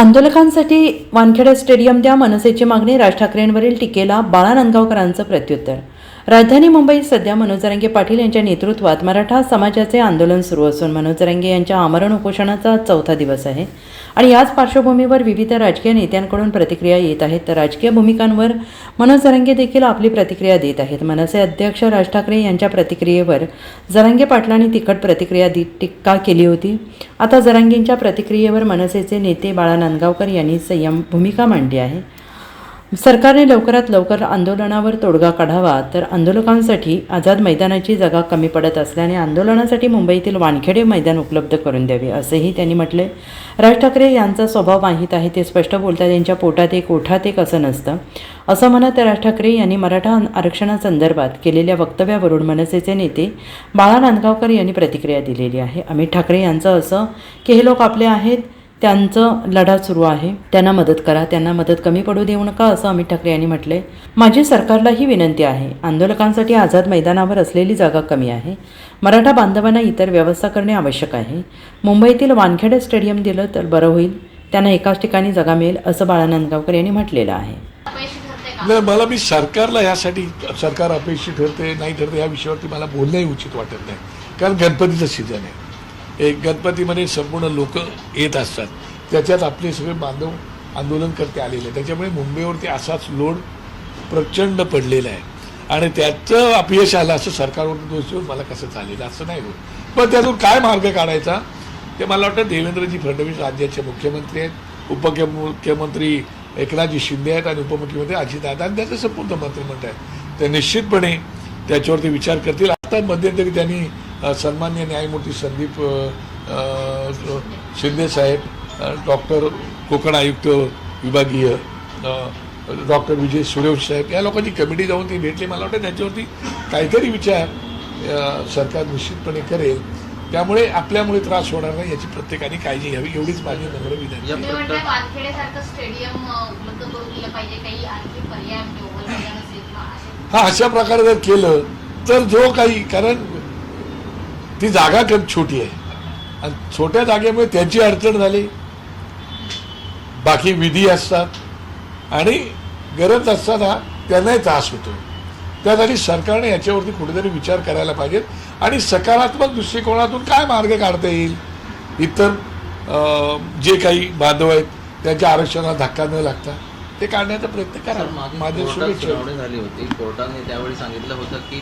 आंदोलकांसाठी Wankhede stadium द्या मनसेची मागणी राज ठाकरेंवरील टीकेला बाळा नांदगावकरांचं प्रत्युत्तर राजधानी मुंबईत सध्या मनोजरंगे पाटील यांच्या नेतृत्वात मराठा समाजाचे आंदोलन सुरू असून मनोजरंगे यांच्या आमरण उपोषणाचा चौथा दिवस आहे. आणि याच पार्श्वभूमीवर विविध राजकीय नेत्यांकडून प्रतिक्रिया येत आहेत. तर राजकीय भूमिकांवर मनोज जरांगे देखील आपली प्रतिक्रिया देत आहेत. मनसे अध्यक्ष राज ठाकरे यांच्या प्रतिक्रियेवर जरांगे पाटलांनी तिखट प्रतिक्रिया दी टीका केली होती. आता जरांगेंच्या प्रतिक्रियेवर मनसेचे नेते बाळा नांदगावकर यांनी संयम भूमिका मांडली आहे. सरकारने लवकरात लवकर आंदोलनावर तोडगा काढावा तर आंदोलकांसाठी आझाद मैदानाची जागा कमी पडत असल्याने आंदोलनासाठी मुंबईतील वानखेडे मैदान उपलब्ध करून द्यावे असेही त्यांनी म्हटले राज ठाकरे यांचा स्वभाव माहीत आहे ते स्पष्ट बोलतात त्यांच्या पोटात एक ओठात एक असं नसतं. असं म्हणत राज ठाकरे यांनी मराठा आरक्षणासंदर्भात केलेल्या वक्तव्यावरून मनसेचे नेते बाळा नांदगावकर यांनी प्रतिक्रिया दिलेली आहे. अमित ठाकरे यांचं असं की हे लोक आपले आहेत त्यांचं लढा सुरू आहे. त्यांना मदत करा. त्यांना मदत कमी पडू देऊ नका असं अमित ठाकरे यांनी म्हटलंय माझी सरकारलाही विनंती आहे. आंदोलकांसाठी आझाद मैदानावर असलेली जागा कमी आहे. मराठा बांधवांना इतर व्यवस्था करणे आवश्यक आहे. मुंबईतील वानखेडे स्टेडियम दिलं तर बरं होईल. त्यांना एकाच ठिकाणी जागा मिळेल असं बाळा नांदगावकर यांनी म्हटलेलं आहे. मला मी सरकारला यासाठी सरकार अपेक्षित ठरते नाही ठरते या विषयावरती मला बोलणंही उचित वाटत नाही. कारण गणपतीचं सीझन आहे. एक गणपतीमध्ये संपूर्ण लोक येत असतात. त्याच्यात आपले सगळे बांधव आंदोलन करते आलेले आहेत. त्याच्यामुळे मुंबईवरती असाच लोड प्रचंड पडलेला आहे. आणि त्याचं अपयश आलं असं सरकारवर दोष देऊन मला कसं चालेल असं नाही होत. पण त्यातून काय मार्ग काढायचा? ते मला वाटतं देवेंद्रजी फडणवीस राज्याचे मुख्यमंत्री आहेत उपमुख्यमंत्री एकनाथजी शिंदे आहेत आणि उपमुख्यमंत्री अजितदादा आणि त्याचं संपूर्ण मंत्रिमंडळ आहे ते निश्चितपणे त्याच्यावरती विचार करतील. आता मध्यंतरी त्यांनी सन्मान्य न्यायमूर्ती संदीप अ, अ, शिंदे साहेब अ, डॉक्टर कोकण आयुक्त विभागीय डॉक्टर विजय सूर्यवंशी साहेब या लोकांची कमिटी जाऊन ती भेटली. मला वाटतं त्याच्यावरती काहीतरी विचार सरकार निश्चितपणे करेल. त्यामुळे आपल्यामुळे त्रास होणार नाही याची प्रत्येकाने काळजी घ्यावी एवढीच माझी नम्र विनंती. हा अशा प्रकारे जर केलं तर जो काही कारण ती जागा कम छोटी आहे. आणि छोट्या जागेमुळे त्याची अडचण झाली. बाकी विधी असतात. आणि गरज असताना त्यांनाही त्रास होतो. त्यासाठी सरकारने याच्यावरती कुठेतरी विचार करायला पाहिजेत. आणि सकारात्मक दृष्टिकोनातून काय मार्ग काढता येईल? इतर जे काही बांधव आहेत त्यांच्या आरक्षणाला धक्का न लागता. ते काढण्याचा प्रयत्न करा. माझ्या शुभेच्छा. सुनावणी झाली होती. कोर्टाने त्यावेळी सांगितलं होतं की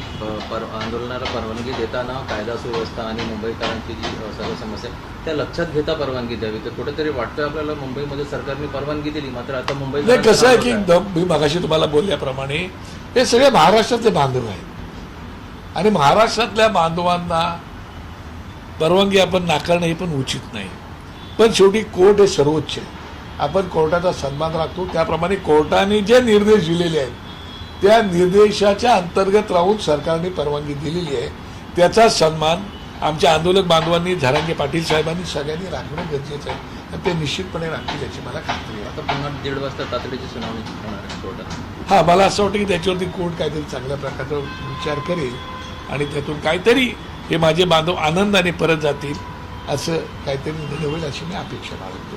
आंदोलनाला परवानगी देताना कायदा सुव्यवस्था आणि मुंबईकरांची जी सर्व समस्या त्या लक्षात घेता परवानगी द्यावी. तर कुठेतरी वाटतंय आपल्याला मुंबईमध्ये सरकारने परवानगी दिली. मात्र आता मुंबई कसं आहे की मी मगाशी तुम्हाला बोलल्याप्रमाणे हे सगळे महाराष्ट्रातले बांधव आहेत. आणि महाराष्ट्रातल्या बांधवांना परवानगी आपण नाकारणं हे पण उचित नाही. पण शेवटी कोर्ट हे सर्वोच्च आहे. आपण कोर्टाचा सन्मान राखतो. त्याप्रमाणे कोर्टाने जे निर्देश दिलेले आहेत त्या निर्देशाच्या अंतर्गत राहून सरकारने परवानगी दिलेली आहे. त्याचा सन्मान आमच्या आंदोलक बांधवांनी झारांगे पाटील साहेबांनी सगळ्यांनी राखणं गरजेचं आहे. आणि ते निश्चितपणे राखतील याची मला खात्री आहे. आता पुन्हा दीड वाजता तातडीची सुनावणी होणार आहे कोर्टात. हा मला असं वाटतं की त्याच्यावरती कोर्ट काहीतरी चांगल्या प्रकारचा विचार करेल आणि त्यातून काहीतरी हे माझे बांधव आनंदाने परत जातील असं काहीतरी निर्णय होईल अशी मी अपेक्षा बाळगतो.